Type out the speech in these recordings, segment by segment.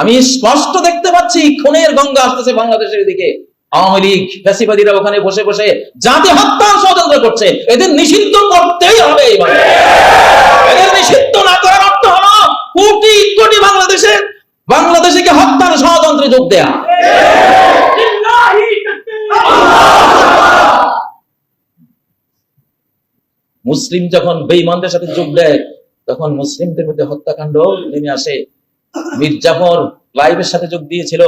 আমি স্পষ্ট দেখতে পাচ্ছি, খুনের গঙ্গা আসতেছে বাংলাদেশের দিকে। আওয়ামী লীগ, ফ্যাসিবাদীরা ওখানে বসে বসে জাতি হত্যার ষড়যন্ত্র করছে। এদের নিষিদ্ধ করতেই হবে এদের নিষিদ্ধ না করার অর্থ কোটি কোটি বাংলাদেশে হত্যার ষড়যন্ত্রে যোগ দেয়া। মুসলিম যখন বেঈমানদের সাথে যোগ দেয়, তখন মুসলিমদের মধ্যে হত্যাকাণ্ড নেমে আসে। মির্জাফর লাইভের সাথে যোগ দিয়েছিল,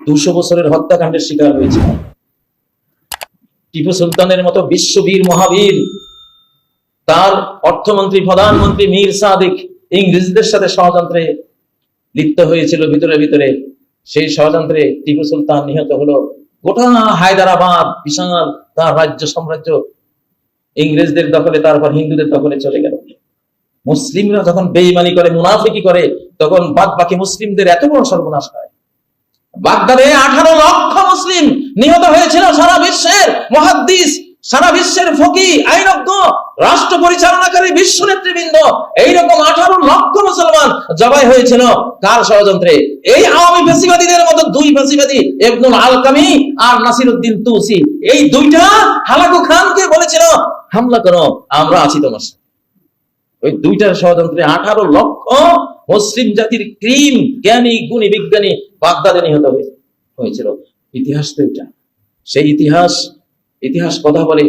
দুশো বছরের হত্যাকাণ্ডের শিকার হয়েছিল। টিপু সুলতানের মতো বিশ্ববীর মহাবীর, তার অর্থমন্ত্রী, প্রধানমন্ত্রী মীর সাদিক ইংরেজদের সাথে ষড়যন্ত্রে লিপ্ত হয়েছিল ভিতরে ভিতরে। সেই ষড়যন্ত্রে টিপু সুলতান নিহত হলো। গোটা হায়দারাবাদ বিশাল, তার রাজ্য সাম্রাজ্য ইংরেজদের দখলে, তারপর হিন্দুদের দখলে চলে গেল। মুসলিমরা যখন বেইমানি করে, মুনাফিকি করে তখন বাদ বাকি মুসলিমদের এত বড় সর্বনাশ হয়। বাগদাদে আঠারো লক্ষ মুসলিম নিহত হয়েছিল সারা বিশ্বের মহাদ্দিস, সারা বিশ্বের ফকি, আইনজ্ঞ, রাষ্ট্র পরিচালনাকারী বিশ্ব নেতৃবৃন্দ, এইরকম আঠারো লক্ষ মুসলমান জবাই হয়েছিল কার ষড়যন্ত্রে? এই আওয়ামী ফেসিবাদীদের মতো দুই ফেসিবাদী এবনুল আলকামি আর নাসিরউদ্দিন তুসি এই দুইটা হালাকু খানকে বলেছিল, হামলা করো, আমরা আছি তোমার সাথে। ওই দুইটার ষড়যন্ত্রে আঠারো লক্ষ মুসলিম জাতির ক্রিম, জ্ঞানী, গুণী, বিজ্ঞানী বাগদাদে নিহত হয়েছিল। ইতিহাস তো এটা। সেই ইতিহাস ইতিহাস কথা বলে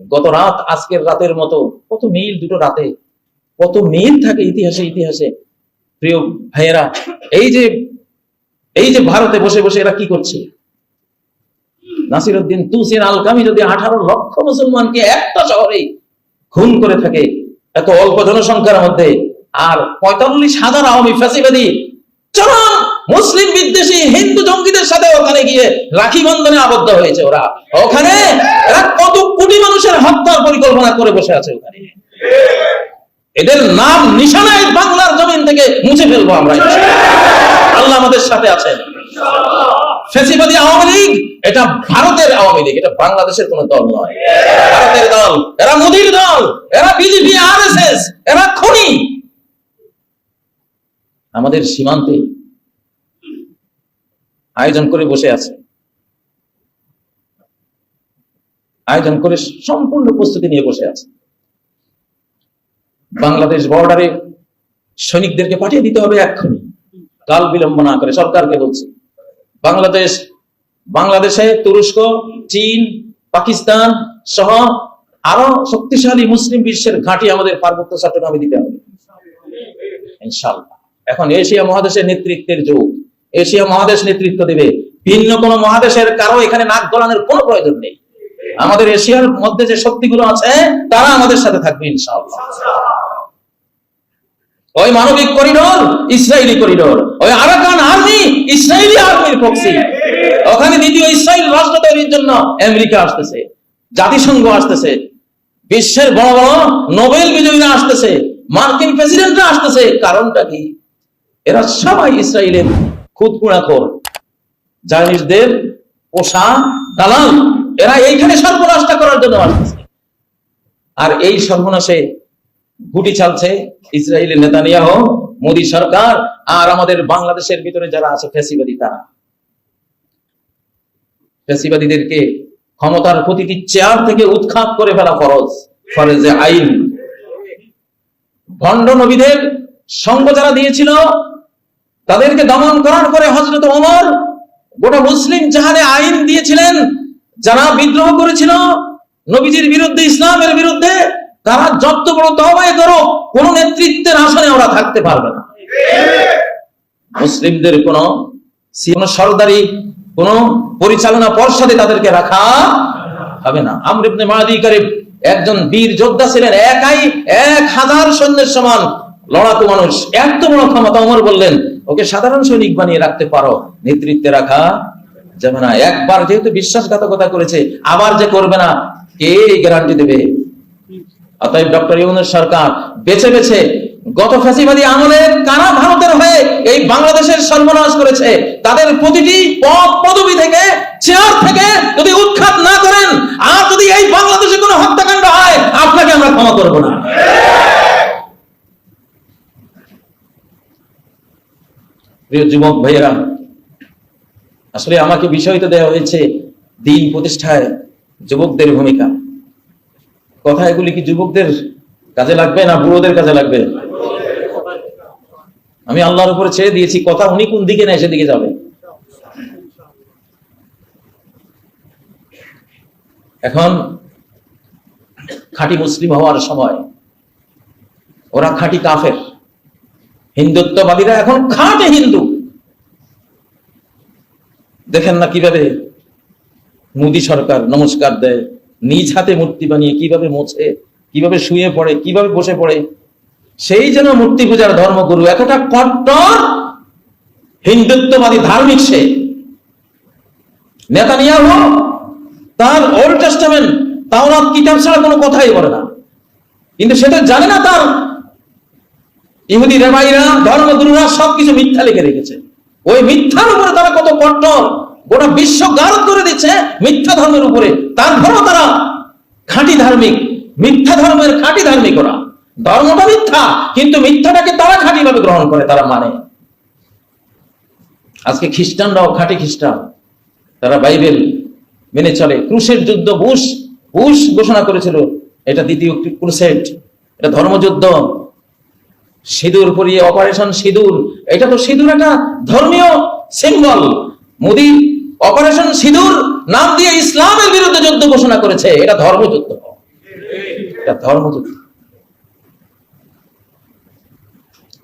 গত রাত, আজকের রাতের মতো কত মিল দুটো রাতে, কত মিল থাকে ইতিহাসে ইতিহাসে। প্রিয় ভাইয়েরা, এই যে এই যে ভারতে বসে বসে এরা কি করছে? নাসিরউদ্দিন তুসির আলকামি যদি আঠারো লক্ষ মুসলমানকে একটা শহরে খুন করে থাকে এত অল্প জনসংখ্যার মধ্যে আর পঁয়তাল্লিশ হাজার আওয়ামী ফাঁসিবাদী চরম মুসলিম বিদ্বেষী হিন্দু জঙ্গিদের সাথে ওখানে গিয়ে রাখি বন্ধনে আবদ্ধ হয়েছে ওরা। ওখানে কত কোটি মানুষের হত্যার পরিকল্পনা করে বসে আছে ওখানে। এদের নাম নিশানায় বাংলার জমিন থেকে মুছে ফেলব আমরা। আল্লাহ আমাদের সাথে আছেন। ফেসিবাদী আওয়ামী লীগ, এটা ভারতের আওয়ামী লীগ, এটা বাংলাদেশের কোন দল নয়। ভারতের দল, এরা মোদির দল, এরা বিজেপি আর এরা খনি। আমাদের সীমান্তে আয়োজন করে বসে আছে। আয়োজন করে সম্পূর্ণ প্রস্তুতি নিয়ে বসে আছে। বাংলাদেশ বর্ডারে সৈনিকদেরকে পাঠিয়ে দিতে হবে এক্ষুনি। কাল বিলম্ব না করে সরকারকে বলছি। বাংলাদেশ, বাংলাদেশে তুরস্ক, চীন, পাকিস্তান সহ আরও শক্তিশালী মুসলিম বিশ্বের ঘাঁটি আমাদের পার্বত্য চট্টগ্রামে দিতে হবে। এখন এশিয়া মহাদেশের নেতৃত্বের যুগ। এশিয়া মহাদেশ নেতৃত্ব দেবে। ভিন্ন কোন মহাদেশের কারও এখানে নাক গলানোর কোনো প্রয়োজন নেই। আমাদের এশিয়ার মধ্যে যে শক্তিগুলো আছে, তারা আমাদের সাথে থাকবে ইনশাআল্লাহ। ওই মানবিক করিডোর ইসরায়েলি করিডোর। ওই আরাকান আর্মি ইসরায়েলি আর্মির প্রক্সি ওখানে দ্বিতীয় ইসরায়েল রাষ্ট্র তৈরির জন্য আমেরিকা আসতেছে, জাতিসংঘ আসতেছে, বিশ্বের বড় বড় নোবেল বিজয়ীরা আসতেছে, মার্কিন প্রেসিডেন্টরা আসতেছে। কারণটা কি? এরা সবাই ইসরায়েলের খুদকুড়া কর জায়নিসদের পোষা, দালাল, এরা এইখানে সর্বনাশটা করার জন্য আসতেছে। আর এই সর্বনাশে গুটি চালছে ইসরায়েলের নেতানিয়াহ, মোদী সরকার আর আমাদের বাংলাদেশের ভিতরে যারা আছে ফ্যাসিবাদী তারা। ফ্যাসিবাদীদেরকে ক্ষমতার প্রতিটি চেয়ার থেকে উৎখাত করে ফেলা ফরজ, ফরজে আইন। ভণ্ড নবীদের সঙ্গ যারা দিয়েছিল, তাদেরকে দমন করার পরে হজরত ওমর গোটা মুসলিম জাহানে আইন দিয়েছিলেন, যারা বিদ্রোহ করেছিল, নবীজির বিরুদ্ধে, ইসলামের বিরুদ্ধে তারা যত বড় তবাই করো, কোন নেতৃত্বের আসনে ওরা থাকতে পারবে না। মুসলিমদের কোন সরদারি, কোন পরিচালনা পর্ষদে তাদেরকে রাখা হবে না। আমরিবনে মাদি একজন বীর যোদ্ধা ছিলেন, একাই এক হাজার সৈন্যের সমান লড়াকু মানুষ। এত বড় ক্ষমতা অমর বললেন, ওকে সাধারণ সৈনিক বানিয়ে রাখতে পারো, নেতৃত্বে রাখা যাবে না। একবার যেহেতু বিশ্বাসঘাতকতা করেছে, আবার যে করবে না, কে গ্যারান্টি দেবে? অতএব ডক্টর ইউনুস সরকার বেছে বেছে গত ফ্যাসিবাদী আমলে কারা ভারতের হয়ে এই বাংলাদেশের সর্বনাশ করেছে? তাদের প্রতিটি পদ পদবি থেকে, চেয়ার থেকে যদি উৎখাত না করেন, আর যদি এই বাংলাদেশে কোনো হত্যাকাণ্ড হয়, আপনাকে আমরা ক্ষমা করব না। প্রিয় যুবক ভাইয়েরা, আসলে আমাকে বিষয় তো দেওয়া হয়েছে দিন প্রতিষ্ঠায় যুবকদের ভূমিকা। কথা এগুলি কি যুবকদের কাজে লাগবে না বুড়োদের কাজে লাগবে? আমি আল্লাহর উপরে ছেড়ে দিয়েছি, কথা উনি কোন দিকে নেয় সেদিকে যাবে। এখন খাঁটি মুসলিম হওয়ার সময় ওরা খাঁটি কাফের। হিন্দুত্ববাদীরা এখন খাঁটে হিন্দু। দেখেন না কীভাবে মোদী সরকার নমস্কার দেয় নিজ হাতে মূর্তি বানিয়ে কীভাবে মোছে, কীভাবে শুয়ে পড়ে, কীভাবে বসে পড়ে, সেই যেন মূর্তি পূজার ধর্মগুরু এতটা কট্টর, হিন্দুত্ববাদী, ধার্মিক সে। নেতা নেতানিয়াহু, তার ওল্ড টেস্টামেন্ট, তাওরাত কিতাব ছাড়া কোনো কথাই বলে না। কিন্তু সেটা জানে না তার। ইহুদি রেবাইরা, ধর্মগুরুরা সবকিছু মিথ্যা লিখে রেখেছে। ওই মিথ্যার উপরে তারা কত কট্টর। গোটা বিশ্ব গারদ করে দিচ্ছে মিথ্যা ধর্মের উপরে। তারপরও তারা খাঁটি ধার্মিক, মিথ্যা ধর্মের খাঁটি ধার্মিক ওরা ধর্মটা মিথ্যা, কিন্তু মিথ্যাটাকে তারা খাঁটি ভাবে গ্রহণ করে, তারা মানে। আজকে খ্রিস্টানরাও খাঁটি খ্রিস্টান। তারা বাইবেল মেনে চলে। ক্রুশের যুদ্ধ বুশ বুশ ঘোষণা করেছিল। এটা দ্বিতীয় ক্রুসেড। এটা ধর্মযুদ্ধ। সিঁদুর পরিয়ে অপারেশন সিঁদুর। এটা তো সিঁদুর একটা ধর্মীয় সিম্বল মোদি অপারেশন সিঁদুর নাম দিয়ে ইসলামের বিরুদ্ধে যুদ্ধ ঘোষণা করেছে, এটা ধর্মযুদ্ধ। এটা ধর্মযুদ্ধ।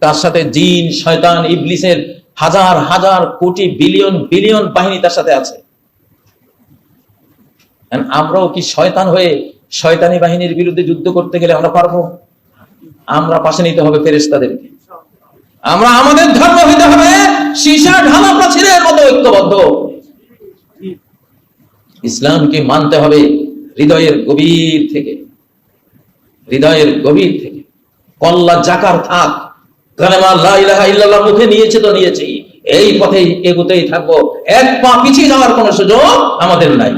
তার সাথে জিন, শয়তান, ইবলিসের হাজার হাজার কোটি, বিলিয়ন বিলিয়ন বাহিনী তার সাথে আছে। আমরাও কি শয়তান হয়ে শয়তানি বাহিনীর বিরুদ্ধে যুদ্ধ করতে গেলে আমরা পারব? আমরা পাশে নিতে হবে ফেরেস্তাদেরকে আমরা আমাদের ধর্ম হইতে হবে সীসা ঢালা প্রাচীরের মতো ঐক্যবদ্ধ। ইসলামকে মানতে হবে হৃদয়ের গভীর থেকে। হৃদয়ের গভীর থেকে। কল্লা জাকার থাক। মুখে নিয়েছে তো নিয়েছি। এই পথেই এগোতেই থাকব। এক পা পিছিয়ে যাওয়ার সুযোগ আমাদের নাই।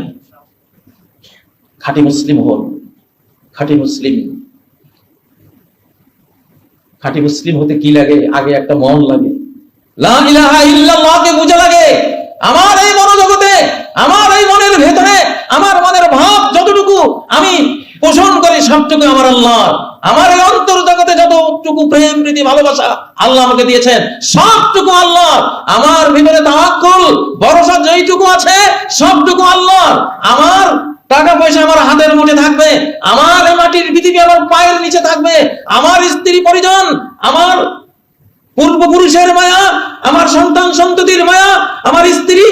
খাঁটি মুসলিম হন। খাঁটি মুসলিম। খাঁটি মুসলিম হতে কি লাগে? আগে একটা মন লাগে। ইল্লাল্লাহকে বুঝে লাগে। আমার এই মনোজগতে, আমার আমার ভাব যতটুকু আমি পোষণ করি সবটুকু আমার আল্লাহ। আমার এই অন্তর জগতে যতটুকু প্রেম, প্রীতি, ভালোবাসা আল্লাহ আমাকে দিয়েছেন, সবটুকু আল্লাহ। আমার ভিতরে তাওয়াক্কুল, ভরসা যেইটুকু আছে, সবটুকু আল্লাহ। আমার টাকা পয়সা আমার হাতের মুঠে থাকবে, আমার মাটির পৃথিবী আমার পায়ের নিচে থাকবে, আমার স্ত্রী পরিজন, আমার পূর্বপুরুষের মায়া, আমার সন্তান সন্ততির মায়া, আমার স্ত্রী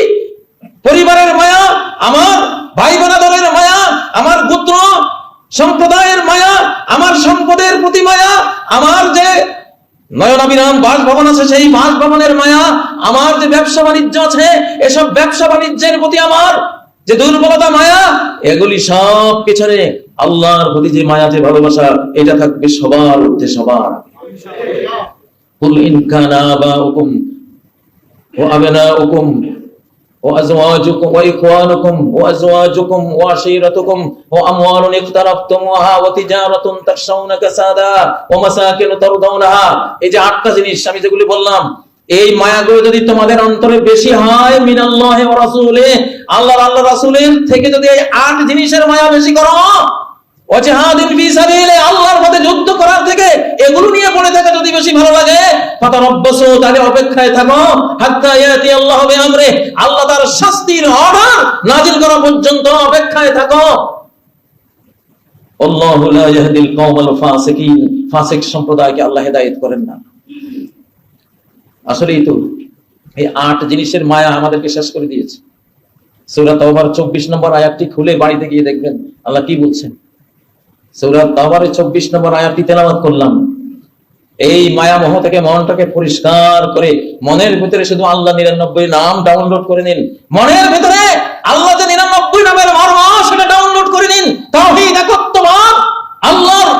পরিবারের মায়া, আমার ভাই বোনাদরের মায়া আমার গোত্র সম্প্রদায়ের মায়া আমার সম্পদের প্রতি মায়া আমার যে নয়নাবিরাম বাসভবন আছে সেই বাসভবনের মায়া আমার যে ব্যবসা বাণিজ্য আছে এসব ব্যবসা বাণিজ্যের প্রতি আমার যে দুর্বলতা মায়া এগুলি সব পেছনে আল্লাহর প্রতি যে মায়া যে ভালোবাসা এটা থাকবে সবার ঊর্ধ্বে সবার কুল ইনকানা বা হুকুম ও আবেনা হুকুম وأزواجكم وإخوانكم وأزواجكم وعشيرتكم وأموال اقترفتموها وتجارة تخشون كسادها ومساكن ترضونها এই যে আটটা জিনিস আমি যেগুলি বললাম এই মায়াগুলো যদি তোমাদের অন্তরে বেশি হয় মিনাল্লাহ ওয়া রাসূলে আল্লাহর আল্লাহ রাসূলের থেকে যদি এই আট জিনিসের মায়া বেশি করো যুদ্ধ করার থেকে এগুলো নিয়ে পড়ে থাকা যদি বেশি ভালো লাগে অপেক্ষায় থাকো আল্লাহ তার শাস্তির করা পর্যন্ত অপেক্ষায় থাকো। সম্প্রদায়কে আল্লাহ হেদায়েত করেন না। আসলেই তো, এই আট জিনিসের মায়া আমাদেরকে শেষ করে দিয়েছে। সূরা তাওবার 24 নম্বর আয়াতটি খুলে বাড়িতে গিয়ে দেখবেন, আল্লাহ কি বলছেন? সৌরাত তাওবারে চব্বিশ নম্বর আয়াতটি তেলাওয়াত করলাম। এই মায়ামোহ থেকে মনটাকে পরিষ্কার করে মনের ভিতরে শুধু আল্লাহ নিরানব্বই নাম ডাউনলোড করে নিন। মনের ভিতরে আল্লাহ যে নিরানব্বই নামের মর্ম সেটা ডাউনলোড করে নিন তাওহীদ একত্ববাদ আল্লাহর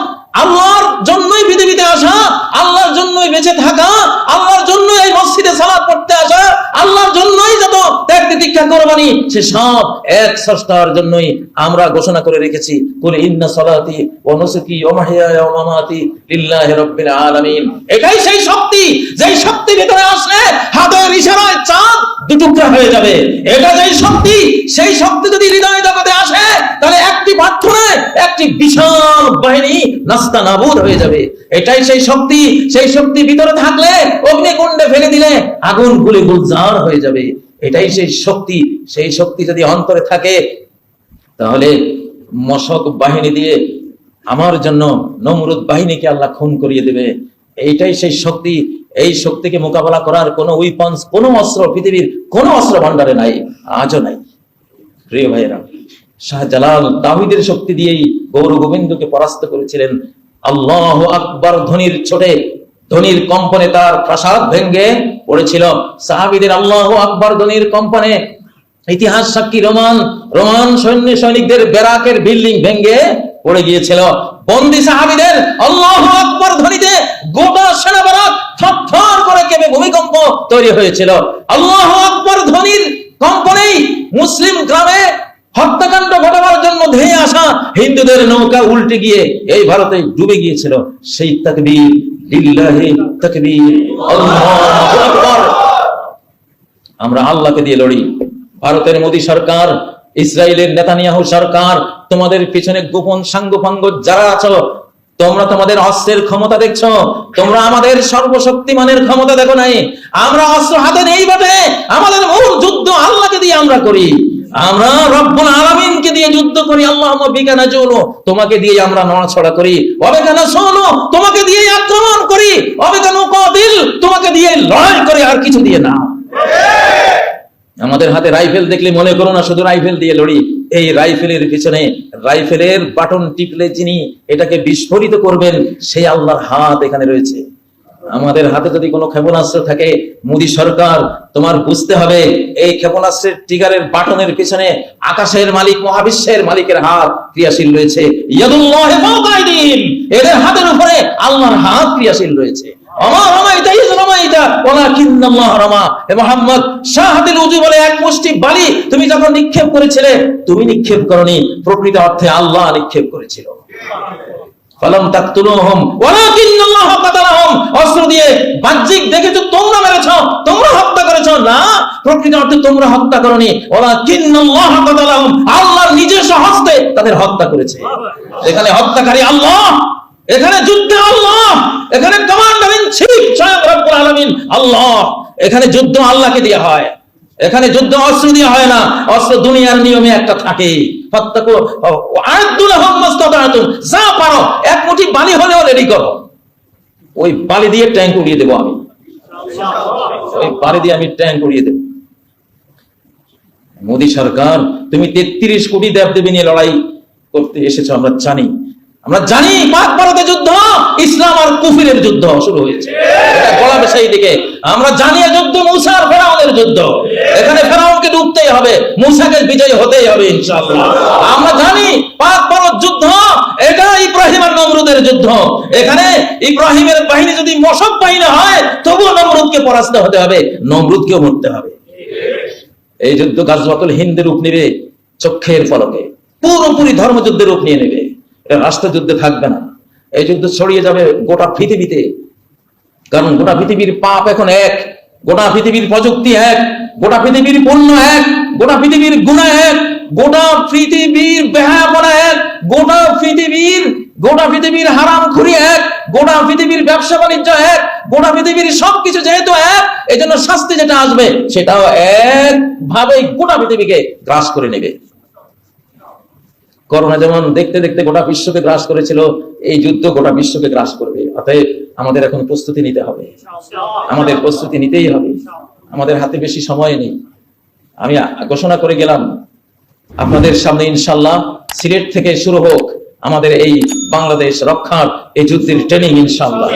আল্লাহর জন্যই পৃথিবীতে আসা আল্লাহর জন্যই বেঁচে থাকা আল্লাহর জন্যই এই মসজিদে সালাত পড়তে আসা আল্লাহর জন্যই যত ত্যাগ তিতিক্ষা করব বনি সে সব এক স্রষ্টার জন্যই আমরা ঘোষণা করে রেখেছি। কুল ইন্না সালাতি ওয়া নুসুকি ওয়া মাহইয়ায়া ওয়া মামাতি লিল্লাহি রাব্বিল আলামিন। এটাই সেই শক্তি, যেই শক্তি ভিতরে আসলে হাতের ইশারায় চাঁদ দুটুকরা হয়ে যাবে। এটা যেই শক্তি, সেই শক্তি যদি হৃদয় জগতে আসে, তাহলে একটি প্রার্থনায় একটি বিশাল বাহিনী নাস্তা নাবুদ হয়ে যাবে। এটাই সেই শক্তি সেই শক্তি ভিতরে থাকলে অগ্নিকুণ্ডে ফেলে দিলে আগুন গুলি গুলজার হয়ে যাবে। এটাই সেই শক্তি সেই শক্তি যদি অন্তরে থাকে, তাহলে মশক বাহিনী দিয়ে আমার জন্য নমরুদ বাহিনীকে আল্লাহ খুন করিয়ে দেবে। এইটাই সেই শক্তি, এই শক্তিকে মোকাবেলা করার কোনো উইপন্স কোনো অস্ত্র পৃথিবীর কোনো অস্ত্র ভান্ডারে নাই, আজও নাই। প্রিয় ভাইয়েরা, শাহজালাল তাহিদের শক্তি দিয়েই গৌর গোবিন্দকে পরাস্ত করেছিলেন। আল্লাহ আকবর ধ্বনির ছোটে ধ্বনির কম্পনে তার প্রাসাদ ভেঙ্গে পড়েছিল। সাহাবিদের আল্লাহ আকবর ধ্বনির কম্পনে ইতিহাস, সাক্ষী, রোমান রোমান সৈন্য সৈনিকদের বেরাকের বিল্ডিং ভেঙ্গে পড়ে গিয়েছিল। বন্দি সাহাবিদের আল্লাহ আকবর ধ্বনিতে গোটা সেনা বেরাক থরথর করে কেঁপে ভূমিকম্প তৈরি হয়েছিল। আল্লাহ আকবর ধ্বনির কম্পনেই মুসলিম গ্রামে হত্যাকাণ্ড ঘটাবার জন্য ধেয়ে আসা হিন্দুদের নৌকা উল্টে গিয়ে এই ভারতে ডুবে গিয়েছিল। সেই তাকবীর আমরা আল্লাহকে দিয়ে লড়ি। ভারতের মোদী সরকার, ইসরায়েলের নেতানিয়াহু সরকার, তোমাদের পিছনে গোপন সাঙ্গপাঙ্গ যারা আছো, তোমরা তোমাদের অস্ত্রের ক্ষমতা দেখছ, তোমরা আমাদের সর্বশক্তিমানের ক্ষমতা দেখো নাই। আমরা অস্ত্র হাতে নেই বটে, আমাদের মূল যুদ্ধ আল্লাহকে দিয়ে আমরা করি। আমরা রব্বুল আলামিনকে দিয়ে যুদ্ধ করি, আল্লাহ বিকানা চলো তোমাকে দিয়ে আমরা নড়াছড়া করি। অবেকানা শোনো তোমাকে দিয়ে আক্রমণ করি। অবেকানো কদিল তোমাকে দিয়ে লড়াই করে, আর কিছু দিয়ে না। আমাদের হাতে রাইফেল দেখলে মনে করো না, শুধু রাইফেল দিয়ে লড়ি। এই রাইফেলের পিছনে, রাইফেলের বাটন টিপলে যিনি এটাকে বিস্ফোরিত করবেন, সেই আল্লাহর হাত এখানে রয়েছে। আমাদের হাতে যদি কোনো ক্ষেপণাস্ত্র থাকে, মোদী সরকার তোমার বুঝতে হবে, এই ক্ষেপণাস্ত্রের টিগারের বাটনের পিছনে আকাশের মালিক, মহাবিশ্বের মালিকের হাত ক্রিয়াশীল রয়েছে। এদের হাতের উপরে আল্লাহর হাত ক্রিয়াশীল রয়েছে। নিক্ষেপ করেছিলে, তুমি নিক্ষেপ করনি, প্রকৃত অর্থে আল্লাহ নিক্ষেপ করেছিল। ফালাম তাকতুলুহুম ওয়ালাকিন্নাল্লাহ কাতালাহুম। অস্ত্র দিয়ে বাহ্যিক দেখেছ তোমরা মেরেছো তোমরা হত্যা করেছ। না প্রকৃত অর্থে তোমরা হত্যা করনি। ওয়ালাকিন্নাল্লাহ কাতালাহুম আল্লাহ তাদের হত্যা করেছে। এখানে হত্যাকারী আল্লাহ এখানে যুদ্ধে আল্লাহ এখানে কমান্ডার ইন চিফ স্বয়ং রব্বুল আলামিন আল্লাহ। এখানে যুদ্ধ আল্লাহকে দেওয়া হয়। এখানে যুদ্ধ অস্ত্র দিয়ে হয় না। অস্ত্র দুনিয়ার নিয়মে একটা থাকে। যা পারো, এক মুঠি বালি হলেও রেডি করো। ওই বালি দিয়ে ট্যাঙ্ক উড়িয়ে আমি। ওই বালি দিয়ে আমি ট্যাঙ্ক উড়িয়ে দেবো। মোদী সরকার, তুমি তেত্রিশ কোটি দেব দেবী নিয়ে লড়াই করতে এসেছ, আমরা জানি। আমরা জানি পাক ভারতে যুদ্ধ। ইসলাম আর কুফিরের যুদ্ধ শুরু হয়েছে। এটা গলাবে সেই দিকে, আমরা জানি যুদ্ধ মুসা আর ফেরাউনের যুদ্ধ। এখানে ফেরাউনকে ডুবতেই হবে, মুসাকে বিজয় হতেই হবে ইনশাআল্লাহ। আমরা জানি পাক ভারত যুদ্ধ, এটা ইব্রাহিম আর নমরুদের যুদ্ধ। এখানে ইব্রাহিমের বাহিনী যদি মশক বাহিনী হয়, তবুও নমরুদকে পরাস্ত হতে হবে, নমরুদকেও মরতে হবে। এই যুদ্ধ গাজওয়াতুল হিন্দের রূপ নেবে, চক্ষের ফলকে পুরোপুরি ধর্মযুদ্ধের রূপ নিয়ে নেবে। রাষ্ট্রযুদ্ধে থাকবে না। এই যুদ্ধ ছড়িয়ে যাবে গোটা পৃথিবীতে। কারণ গোটা পৃথিবীর পাপ এখন এক, গোটা পৃথিবীর প্রযুক্তি এক, গোটা পৃথিবীর পণ্য এক, গোটা পৃথিবীর গুণা এক, গোটা পৃথিবীর বেহাপনা এক, গোটা পৃথিবীর গোটা পৃথিবীর হারাম খুরি এক, গোটা পৃথিবীর ব্যবসা বাণিজ্য এক, গোটা পৃথিবীর সবকিছু যেহেতু এক এই জন্য শাস্তি যেটা আসবে সেটাও এক ভাবেই গোটা পৃথিবীকে গ্রাস করে নেবে। করোনা যেমন দেখতে দেখতে গোটা বিশ্বকে গ্রাস করেছিল, এই যুদ্ধ গোটা বিশ্বকে গ্রাস করবে। অতএব আমাদের এখন প্রস্তুতি নিতে হবে। আমাদের প্রস্তুতি নিতেই হবে। আমাদের হাতে বেশি সময় নেই। আমি ঘোষণা করে গেলাম, আপনাদের সামনে ইনশাল্লাহ সিলেট থেকে শুরু হোক, আমাদের এই বাংলাদেশ রক্ষার এই যুদ্ধের ট্রেনিং ইনশাল্লাহ